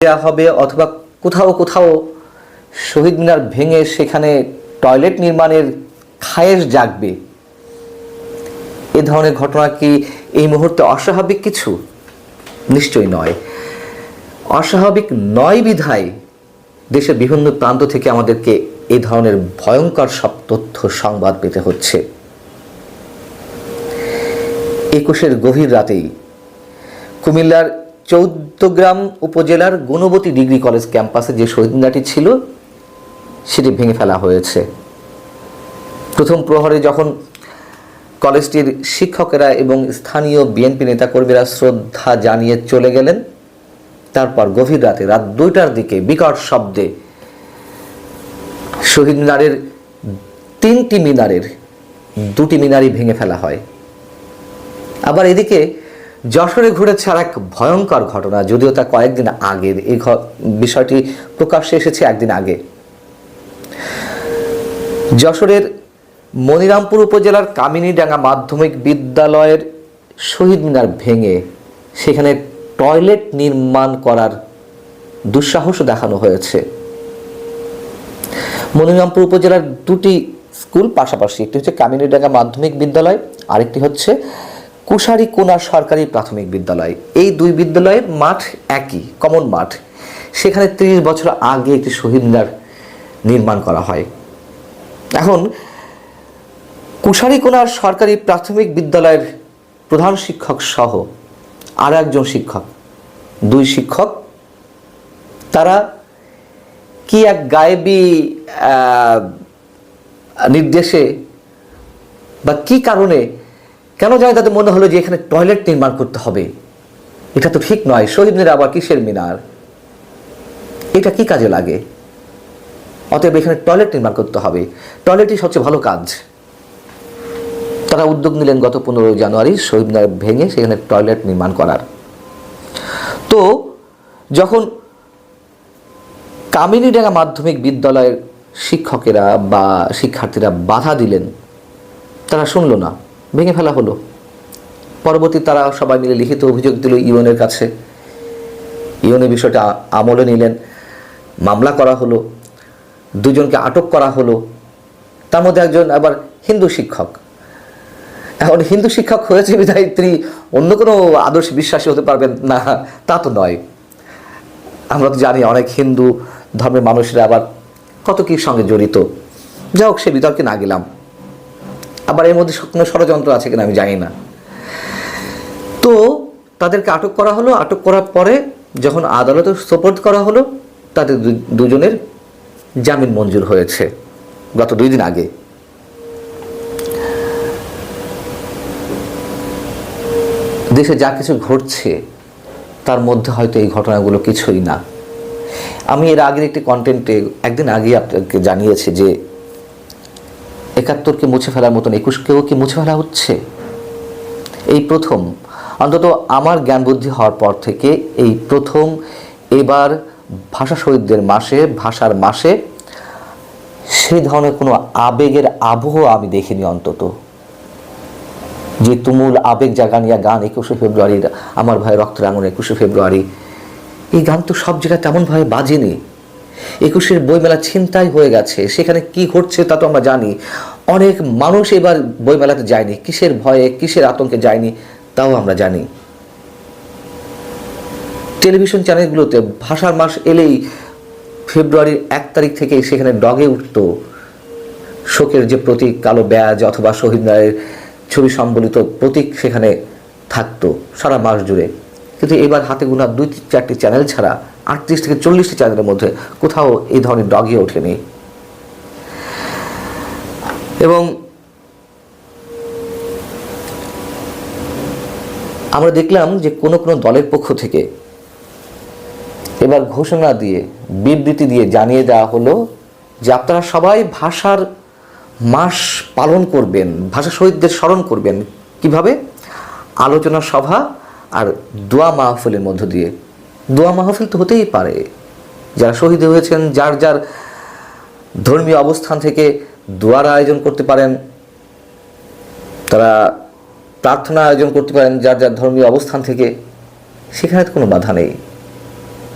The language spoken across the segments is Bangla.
দেওয়া হবে অথবা কোথাও কোথাও শহীদ মিনার ভেঙে সেখানে টয়লেট নির্মাণের খায়েশ জাগবে। এ ধরনের ঘটনা কি এই মুহূর্তে অস্বাভাবিক কিছু? নিশ্চয়ই নয়। অস্বাভাবিক নয় বিধায় দেশের বিভিন্ন প্রান্ত থেকে আমাদেরকে এ ধরনের ভয়ঙ্কর সব তথ্য, সংবাদ পেতে হচ্ছে। একুশের গভীর রাতেই কুমিল্লার চৌদ্দগ্রাম উপজেলার গুণবতী ডিগ্রি কলেজ ক্যাম্পাসে যে শহীদ মিনারটি ছিল, সেটি ভেঙে ফেলা হয়েছে। প্রথম প্রহরে যখন কলেজটির শিক্ষকেরা এবং স্থানীয় বিএনপি নেতাকর্মীরা শ্রদ্ধা জানিয়ে চলে গেলেন, তারপর গভীর রাতে রাত দুইটার দিকে বিকট শব্দে শহীদ মিনারের তিনটি মিনারের দুটি মিনারই ভেঙে ফেলা হয়। আবার এদিকে যশোরে ঘুরেছে আর এক ভয়ঙ্কর ঘটনা, যদিও তা কয়েকদিন আগের এই বিষয়টি প্রকাশ্যে এসেছে একদিন আগে। যশোরের মনিরামপুর উপজেলার কামিনীডাঙ্গা মাধ্যমিক বিদ্যালয়ের শহীদ মিনার ভেঙে সেখানে টয়লেট নির্মাণ করার দুঃসাহস দেখানো হয়েছে। মনিরামপুর উপজেলার দুটি স্কুল পাশাপাশি, একটি হচ্ছে কামিনীডাঙ্গা মাধ্যমিক বিদ্যালয়, আরেকটি হচ্ছে কুশারি কোনা সরকারি প্রাথমিক বিদ্যালয়। এই দুই বিদ্যালয়ের মাঠ একই, কমন মাঠ। সেখানে ত্রিশ বছর আগে একটি শহীদ মিনার নির্মাণ করা হয়। এখন কুশারিকোনার সরকারি প্রাথমিক বিদ্যালয়ের প্রধান শিক্ষক সহ আর একজন শিক্ষক। দুই শিক্ষক। তারা কি এক গায়েবী নির্দেশে বা কি কারণে কেন জানি তাদের মনে হলো যে এখানে টয়লেট নির্মাণ করতে হবে। এটা তো ঠিক নয়। শহীদ মিনার আবার কিসের মিনার? এটা কি কাজে লাগে? অতএব এখানে টয়লেট নির্মাণ করতে হবে। টয়লেটই সবচেয়ে ভালো কাজ। তারা উদ্যোগ নিলেন গত পনেরোই জানুয়ারি শহীদ মিনার ভেঙে সেখানে টয়লেট নির্মাণ করার। তো যখন কামিনীডাঙ্গা মাধ্যমিক বিদ্যালয়ের শিক্ষকেরা বা শিক্ষার্থীরা বাধা দিলেন, তারা শুনলো না। ভেঙে ফেলা হলো। পরবর্তী তারা সবাই মিলে লিখিত অভিযোগ দিল ইউএনের কাছে। ইউএনের বিষয়টা আমলে নিলেন, মামলা করা হলো, দুজনকে আটক করা হলো। তার মধ্যে একজন আবার হিন্দু শিক্ষক। এখন হিন্দু শিক্ষক হয়েছে বিধায় তিনি অন্য কোনো আদর্শ বিশ্বাসী হতে পারবেন না, তা তো নয়। আমরা তো জানি অনেক হিন্দু ধর্মের মানুষরা আবার কত কি সঙ্গে জড়িত। যা হোক, সে বিতর্কে না গেলাম। আবার এর মধ্যে কোনো ষড়যন্ত্র আছে কিনা আমি জানি না। তো তাদেরকে আটক করা হলো, আটক করার পরে যখন আদালতে সোপর্দ করা হলো, তাদের দুজনের জামিন মঞ্জুর হয়েছে গত দুই দিন আগে। দেশে যা কিছু ঘটছে, তার মধ্যে হয়তো এই ঘটনাগুলো কিছুই না। আমি এর আগের একটি কন্টেন্টে একদিন আগেই আপনাকে জানিয়েছি যে একাত্তরকে মুছে ফেলার মতন একুশকেও কি মুছে ফেলা হচ্ছে? এই প্রথম। অন্তত আমার জ্ঞান বুদ্ধি হওয়ার পর থেকে এই প্রথম এবার ভাষা শহীদদের মাসে, ভাষার মাসে সেই ধরনের কোনো আবেগের আবহ আমি দেখিনি অন্তত। যে তুমুল আবেগ জাগানিয়া গান একুশে ফেব্রুয়ারির, আমার ভাই রক্ত রাঙন একুশে ফেব্রুয়ারি। এই গান তো সব জায়গায় তেমনভাবে বাজেনি। একুশের বইমেলা ছিনতাই হয়ে গেছে। সেখানে কি ঘটছে তা তো আমরা জানি। অনেক মানুষ এবার বইমেলাতে যায়নি। কিসের ভয়ে, কিসের আতঙ্কে যায়নি তাও আমরা জানি। টেলিভিশন চ্যানেলগুলোতে ভাষার মাস এলেই ফেব্রুয়ারির এক তারিখ থেকে সেখানে ডগে উঠতো। শোকের যে প্রতীক, কালো ব্যাজ অথবা শহীদ রায়ের ছবি সম্বলিত প্রতীক সেখানে থাকতো সারা মাস জুড়ে। কিন্তু এবার হাতে গোনা দুই চারটি চ্যানেল ছাড়া আটত্রিশ থেকে চল্লিশটি চ্যানেলের মধ্যে কোথাও এই ধরনের ডগিয়ে ওঠেনি। এবং আমরা দেখলাম যে কোনো কোনো দলের পক্ষ থেকে এবার ঘোষণা দিয়ে, বিবৃতি দিয়ে জানিয়ে দেওয়া হলো যে আপনারা সবাই ভাষার মাস পালন করবেন, ভাষা শহীদদের স্মরণ করবেন। কীভাবে? আলোচনা সভা আর দোয়া মাহফিলের মধ্য দিয়ে। দোয়া মাহফিল তো হতেই পারে। যারা শহীদ হয়েছেন, যার যার ধর্মীয় অবস্থান থেকে দোয়ার আয়োজন করতে পারেন, তারা প্রার্থনা আয়োজন করতে পারেন, যার যার ধর্মীয় অবস্থান থেকে, সেখানে তো কোনো বাধা নেই।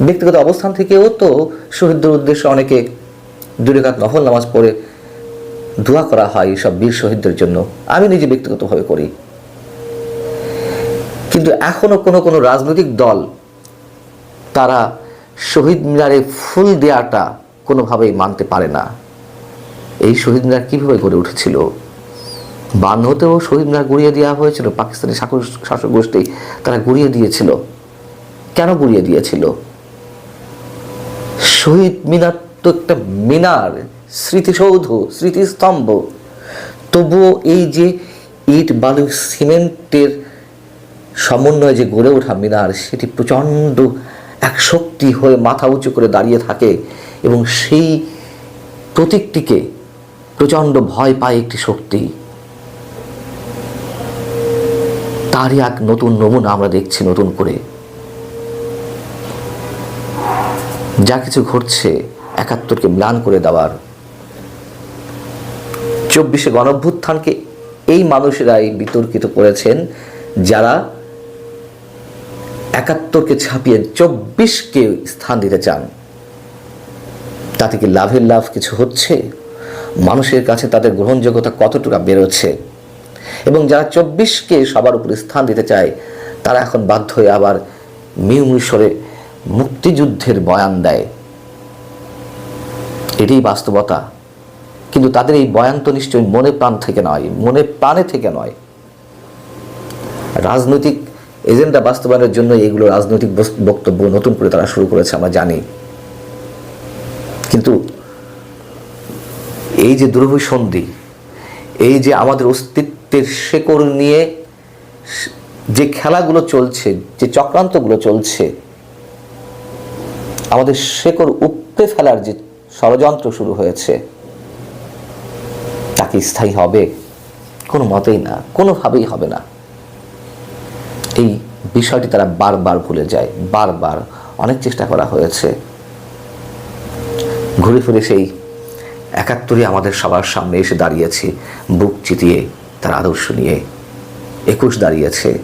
ব্যক্তিগত অবস্থান থেকেও তো শহীদদের উদ্দেশ্যে অনেকে দুরেকাত নফল নামাজ পড়ে দোয়া করা হয় সব বীর শহীদদের জন্য। আমি নিজে ব্যক্তিগতভাবে করি। কিন্তু এখনও কোনো কোনো রাজনৈতিক দল তারা শহীদ মিনারে ফুল দেওয়াটা কোনোভাবেই মানতে পারে না। এই শহীদ মিনার কীভাবে গড়ে উঠেছিল? বান্নতেও শহীদ মিনার গুড়িয়ে দেওয়া হয়েছিল, পাকিস্তানি শাসক গোষ্ঠী তারা গুড়িয়ে দিয়েছিল। কেন গুড়িয়ে দিয়েছিল? শহীদ মিনার তো একটা মিনার, স্মৃতিসৌধ, স্মৃতিস্তম্ভ। তবুও এই যে ইট, বালু, সিমেন্টের সমন্বয়ে যে গড়ে ওঠা মিনার, সেটি প্রচণ্ড এক শক্তি হয়ে মাথা উঁচু করে দাঁড়িয়ে থাকে এবং সেই প্রতীকটিকে প্রচণ্ড ভয় পায় একটি শক্তি। তারই এক নতুন নমুনা আমরা দেখছি নতুন করে। যা কিছু ঘটছে একাত্তরকে ম্লান করে দেওয়ার। চব্বিশে গণভ্যুত্থানকে এই মানুষেরাই বিতর্কিত করেছেন যারা একাত্তরকে ছাপিয়ে চব্বিশকে স্থান দিতে চান। তাতে কি লাভের লাভ কিছু হচ্ছে? মানুষের কাছে তাদের গ্রহণযোগ্যতা কতটুকু বেরোচ্ছে? এবং যারা চব্বিশকে সবার উপরে স্থান দিতে চায়, তারা এখন বাধ্য হয়ে আবার মিউমিশরে মুক্তিযুদ্ধের বয়ান দেয়। এটাই বাস্তবতা। কিন্তু তাদের এই বয়ান তো নিশ্চয়ই মনে প্রাণ থেকে নয়, মনে প্রাণে থেকে নয়। রাজনৈতিক এজেন্ডা বাস্তবায়নের জন্য এইগুলো রাজনৈতিক বক্তব্য নতুন করে তারা শুরু করেছে, আমরা জানি। কিন্তু এই যে দুরভিসন্ধি, এই যে আমাদের অস্তিত্বের শেকড় নিয়ে যে খেলাগুলো চলছে, যে চক্রান্তগুলো চলছে, আমাদের শেকড় উপড়ে ফেলার যে ষড়যন্ত্র শুরু হয়েছে, তা কি স্থায়ী হবে? কোনো মতেই না, কোনোভাবেই হবে না। এই বিষয়টি তারা বারবার ভুলে যায়, বারবার অনেক চেষ্টা করা হয়েছে। ঘুরে ফিরে সেই একাত্তরে আমাদের সবার সামনে এসে দাঁড়িয়েছে, বুক চিতিয়ে তার আদর্শ নিয়ে একুশ দাঁড়িয়েছে।